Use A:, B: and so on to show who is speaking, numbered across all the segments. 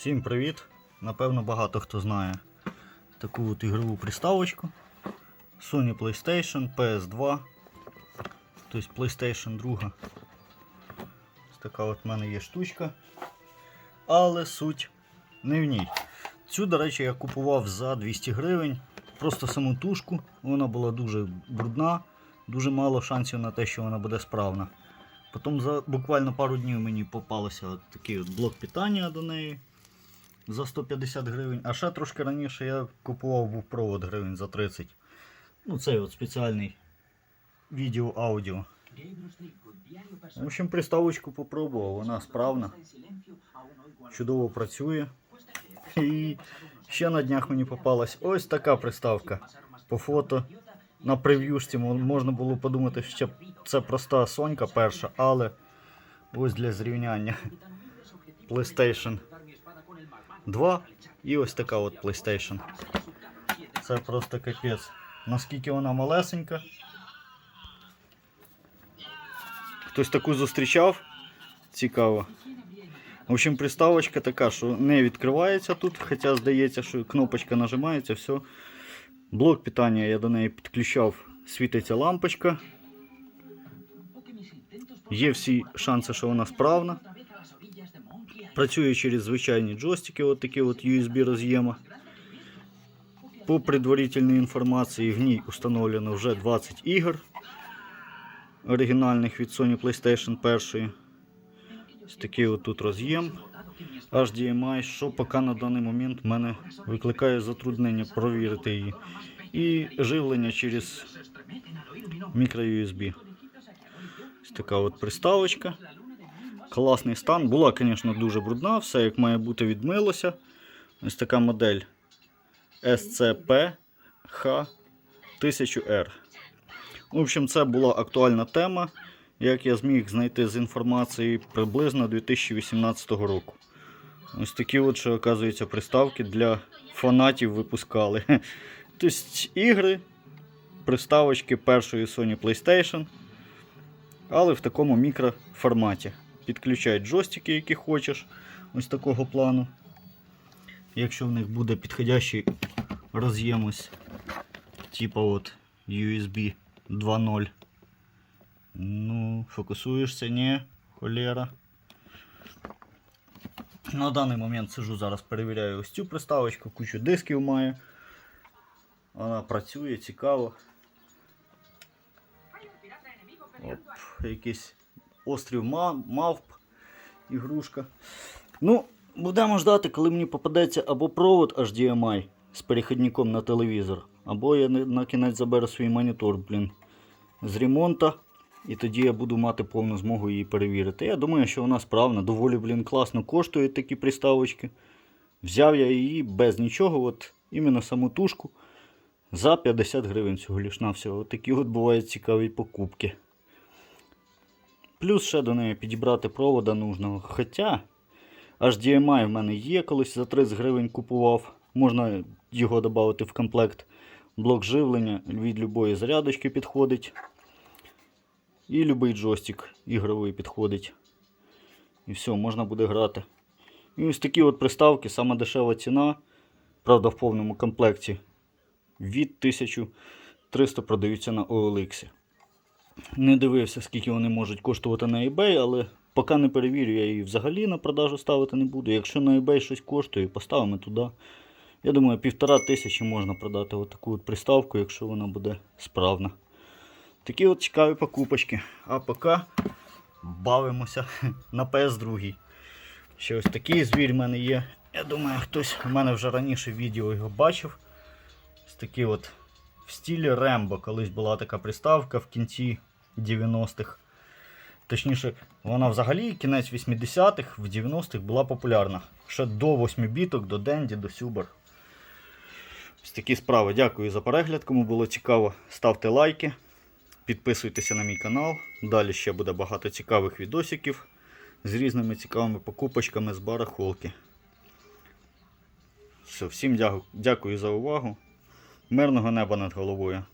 A: Всім привіт! Напевно, багато хто знає таку от ігрову приставочку. Sony PlayStation PS2. Тобто PlayStation 2. Ось така от в мене є штучка. Але суть не в ній. Цю, до речі, я купував за 200 гривень. Просто саму тушку. Вона була дуже брудна, дуже мало шансів на те, що вона буде справна. Потім за буквально пару днів мені попалося от такий от блок питання до неї за 150 гривень. А ще трошки раніше я купував був провод гривень за 30. Ну, цей от спеціальний відео-аудіо. В общем, приставочку попробував, вона справна, чудово працює. І ще на днях мені попалась ось така приставка. По фото на прев'юшці можна було подумати, що це проста Сонька перша, але ось для зрівняння PlayStation 2 і ось така от PlayStation. Це просто капець. Наскільки вона малесенька. Хтось таку зустрічав? Цікаво. В общем, приставочка така, що не відкривається тут, хоча здається, що кнопочка нажимається, все. Блок питання я до неї підключав, світиться лампочка. Є всі шанси, що вона справна. Працює через звичайні джойстики, от такі от USB роз'єма. По предварительній інформації в ній установлено вже 20 ігор оригінальних від Sony PlayStation 1. Ось такий от тут роз'єм HDMI, що поки на даний момент в мене викликає затруднення провірити її. І живлення через мікро-USB. Ось така от приставочка. Класний стан. Була, звісно, дуже брудна, все як має бути відмилося. Ось така модель SCP H1000R. В общем, це була актуальна тема, як я зміг знайти з інформації приблизно 2018 року. Ось такі от, що, оказується, приставки для фанатів випускали. Тобто ігри, приставочки першої Sony PlayStation, але в такому мікроформаті. Підключай джойстики, які хочеш, ось такого плану. Якщо в них буде підходящий роз'єм ось, типа от USB 2.0. Ну, фокусуєшся, ні, холера. На даний момент сижу зараз, перевіряю ось цю приставочку, кучу дисків має. Вона працює, цікаво. Оп, якийсь острів мавп, ігрушка. Ну, будемо ждати, коли мені попадеться або провод HDMI з перехідником на телевізор, або я на- кінець заберу свій монітор, блін, з ремонту. І тоді я буду мати повну змогу її перевірити. Я думаю, що вона справна, доволі, блін, класно коштують такі приставочки. Взяв я її без нічого, от іменно саму тушку за 50 гривень всього лиш на всього. Такі от бувають цікаві покупки. Плюс ще до неї підібрати провода нужного. Хоча HDMI в мене є, колись за 30 гривень купував. Можна його додати в комплект. Блок живлення від любої зарядочки підходить. І будь-який джойстик ігровий підходить. І все, можна буде грати. І ось такі от приставки, сама дешева ціна. Правда, в повному комплекті. Від 1300 продаються на OLX. Не дивився, скільки вони можуть коштувати на eBay, але поки не перевірю, я її взагалі на продажу ставити не буду. Якщо на eBay щось коштує, поставимо туди. Я думаю, півтора тисячі можна продати отаку от приставку, якщо вона буде справна. Такі от цікаві покупочки. А поки бавимося на PS2. Ще ось такий звір в мене є. Я думаю, хтось у мене вже раніше відео його бачив. Ось такий от в стілі Рембо. Колись була така приставка в кінці 90-х. Точніше, вона взагалі кінець 80-х, в 90-х була популярна. Ще до 8 біток, до Денді, до Сюбер. Ось такі справи. Дякую за перегляд. Кому було цікаво, ставте лайки. Підписуйтеся на мій канал. Далі ще буде багато цікавих відосиків з різними цікавими покупочками з барахолки. Все, всім дякую за увагу. Мирного неба над головою.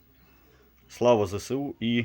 A: Слава ЗСУ і